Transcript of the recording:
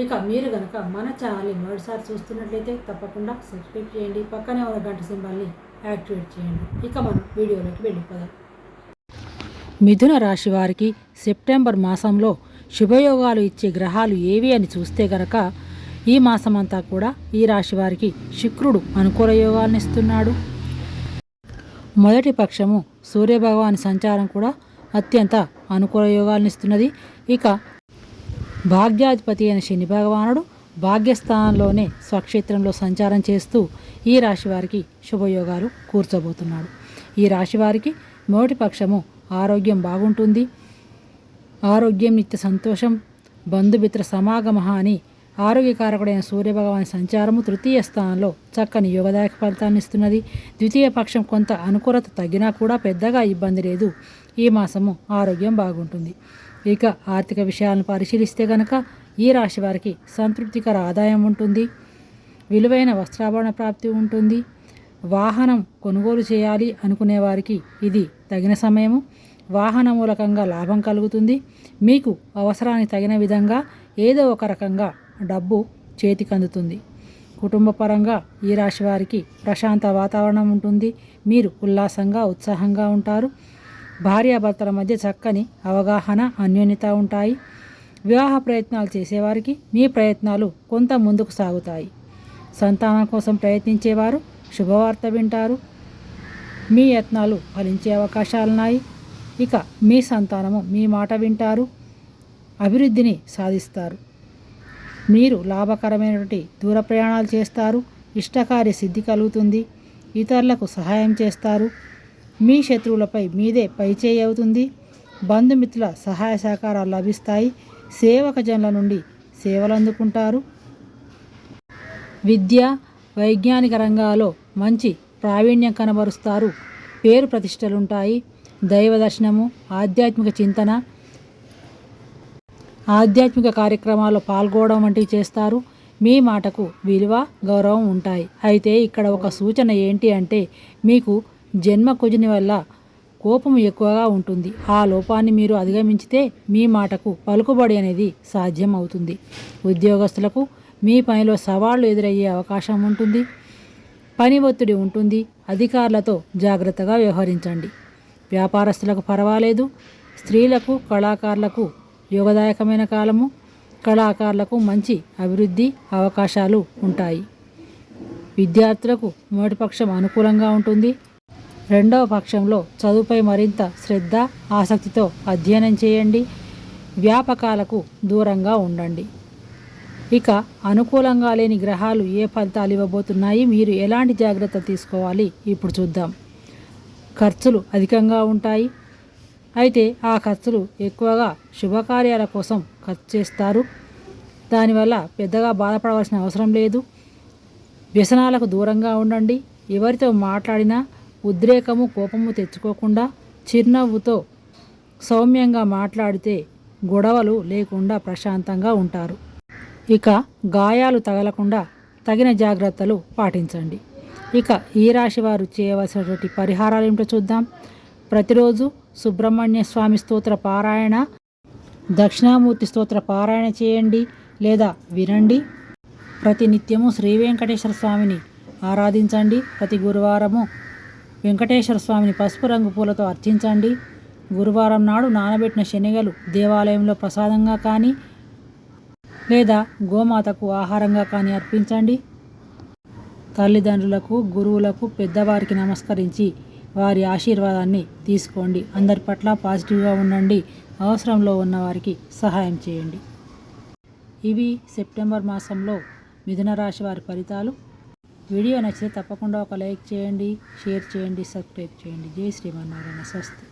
ఇక మీరు కనుక మన ఛానల్ని మొదటిసారి చూస్తున్నట్లయితే తప్పకుండా సబ్స్క్రైబ్ చేయండి. పక్కనే ఉన్న గంట సింబల్ని యాక్టివేట్ చేయండి. ఇక మనం వీడియోలోకి వెళ్ళిపోదాం. మిథున రాశి వారికి సెప్టెంబర్ మాసంలో శుభయోగాలు ఇచ్చే గ్రహాలు ఏవి అని చూస్తే గనక ఈ మాసమంతా కూడా ఈ రాశి వారికి శుక్రుడు అనుకూల యోగాలను ఇస్తున్నాడు. మొదటి పక్షము సూర్యభగవాని సంచారం కూడా అత్యంత అనుకూల యోగాలను ఇస్తున్నది. ఇక భాగ్యాధిపతి అయిన శని భగవానుడు భాగ్యస్థానంలోనే స్వక్షేత్రంలో సంచారం చేస్తూ ఈ రాశి వారికి శుభయోగాలు కూర్చోబోతున్నాడు. ఈ రాశి వారికి మొదటి పక్షము ఆరోగ్యం బాగుంటుంది. ఆరోగ్యం నిత్య సంతోషం బంధుమిత్ర సమాగమ అని ఆరోగ్యకారకుడైన సూర్యభగవాని సంచారము తృతీయ స్థానంలో చక్కని యోగదాయక ఫలితాన్ని ఇస్తున్నది. ద్వితీయ పక్షం కొంత అనుకూలత తగ్గినా కూడా పెద్దగా ఇబ్బంది లేదు. ఈ మాసము ఆరోగ్యం బాగుంటుంది. ఇక ఆర్థిక విషయాలను పరిశీలిస్తే గనక ఈ రాశి వారికి సంతృప్తికర ఆదాయం ఉంటుంది. విలువైన వస్త్రాభరణ ప్రాప్తి ఉంటుంది. వాహనం కొనుగోలు చేయాలి అనుకునే వారికి ఇది తగిన సమయము. వాహన మూలకంగా లాభం కలుగుతుంది. మీకు అవసరానికి తగిన విధంగా ఏదో ఒక రకంగా డబ్బు చేతికి అందుతుంది. ఈ రాశి వారికి ప్రశాంత వాతావరణం ఉంటుంది. మీరు ఉల్లాసంగా ఉత్సాహంగా ఉంటారు. భార్యాభర్తల మధ్య చక్కని అవగాహన అన్యోన్యత ఉంటాయి. వివాహ ప్రయత్నాలు చేసేవారికి మీ ప్రయత్నాలు కొంత ముందుకు సాగుతాయి. సంతానం కోసం ప్రయత్నించేవారు శుభవార్త వింటారు. మీ యత్నాలు ఫలించే అవకాశాలున్నాయి. ఇక మీ సంతానము మీ మాట వింటారు. అభివృద్ధిని సాధిస్తారు. మీరు లాభకరమైనటువంటి దూర ప్రయాణాలు చేస్తారు. ఇష్టకార్య సిద్ధి కలుగుతుంది. ఇతరులకు సహాయం చేస్తారు. మీ శత్రువులపై మీదే పైచేయి అవుతుంది. బంధుమిత్రుల సహాయ సహకారాలు లభిస్తాయి. సేవక జనుల నుండి సేవలు అందుకుంటారు. విద్య వైజ్ఞానిక రంగాల్లో మంచి ప్రావీణ్యం కనబరుస్తారు. పేరు ప్రతిష్టలుంటాయి. దైవ దర్శనము ఆధ్యాత్మిక చింతన ఆధ్యాత్మిక కార్యక్రమాల్లో పాల్గొనడం వంటివి చేస్తారు. మీ మాటకు విలువ గౌరవం ఉంటాయి. అయితే ఇక్కడ ఒక సూచన ఏంటి అంటే మీకు జన్మ కుజుని వల్ల కోపం ఎక్కువగా ఉంటుంది. ఆ లోపాన్ని మీరు అధిగమించితే మీ మాటకు పలుకుబడి అనేది సాధ్యం అవుతుంది ఉద్యోగస్తులకు మీ పనిలో సవాళ్ళు ఎదురయ్యే అవకాశం ఉంటుంది. పని ఒత్తిడి ఉంటుంది. అధికారులతో జాగ్రత్తగా వ్యవహరించండి. వ్యాపారస్తులకు పర్వాలేదు. స్త్రీలకు కళాకారులకు యోగదాయకమైన కాలము. కళాకారులకు మంచి అభివృద్ధి అవకాశాలు ఉంటాయి. విద్యార్థులకు మొదటి పక్షం అనుకూలంగా ఉంటుంది. రెండవ పక్షంలో చదువుపై మరింత శ్రద్ధ ఆసక్తితో అధ్యయనం చేయండి. వ్యాపకాలకు దూరంగా ఉండండి. ఇక అనుకూలంగా లేని గ్రహాలు ఏ ఫలితాలు ఇవ్వబోతున్నాయి? మీరు ఎలాంటి జాగ్రత్త తీసుకోవాలి? ఇప్పుడు చూద్దాం. ఖర్చులు అధికంగా ఉంటాయి. అయితే ఆ ఖర్చులు ఎక్కువగా శుభకార్యాల కోసం ఖర్చు చేస్తారు. దానివల్ల పెద్దగా బాధపడవలసిన అవసరం లేదు. వ్యసనాలకు దూరంగా ఉండండి. ఎవరితో మాట్లాడినా ఉద్రేకము కోపము తెచ్చుకోకుండా చిరునవ్వుతో సౌమ్యంగా మాట్లాడితే గొడవలు లేకుండా ప్రశాంతంగా ఉంటారు. ఇక గాయాలు తగలకుండా తగిన జాగ్రత్తలు పాటించండి. ఇక ఈ రాశి వారు చేయవలసినటువంటి పరిహారాలు ఏమిటో చూద్దాం. ప్రతిరోజు సుబ్రహ్మణ్య స్వామి స్తోత్ర పారాయణ దక్షిణామూర్తి స్తోత్ర పారాయణ చేయండి లేదా వినండి. ప్రతి నిత్యము శ్రీ వెంకటేశ్వర స్వామిని ఆరాధించండి. ప్రతి గురువారము వెంకటేశ్వర స్వామిని పసుపు రంగు పూలతో అర్చించండి. గురువారం నాడు నానబెట్టిన శనగలు దేవాలయంలో ప్రసాదంగా కానీ లేదా గోమాతకు ఆహారంగా కానీ అర్పించండి. తల్లిదండ్రులకు గురువులకు పెద్దవారికి నమస్కరించి వారి ఆశీర్వాదాన్ని తీసుకోండి. అందరి పట్ల పాజిటివ్గా ఉండండి. అవసరంలో ఉన్న వారికి సహాయం చేయండి. ఇవి సెప్టెంబర్ మాసంలో మిథున రాశి వారి ఫలితాలు. వీడియో నచ్చితే తప్పకుండా ఒక లైక్ చేయండి షేర్ చేయండి సబ్స్క్రైబ్ చేయండి. జై శ్రీమన్నారాయణ స్వస్తి.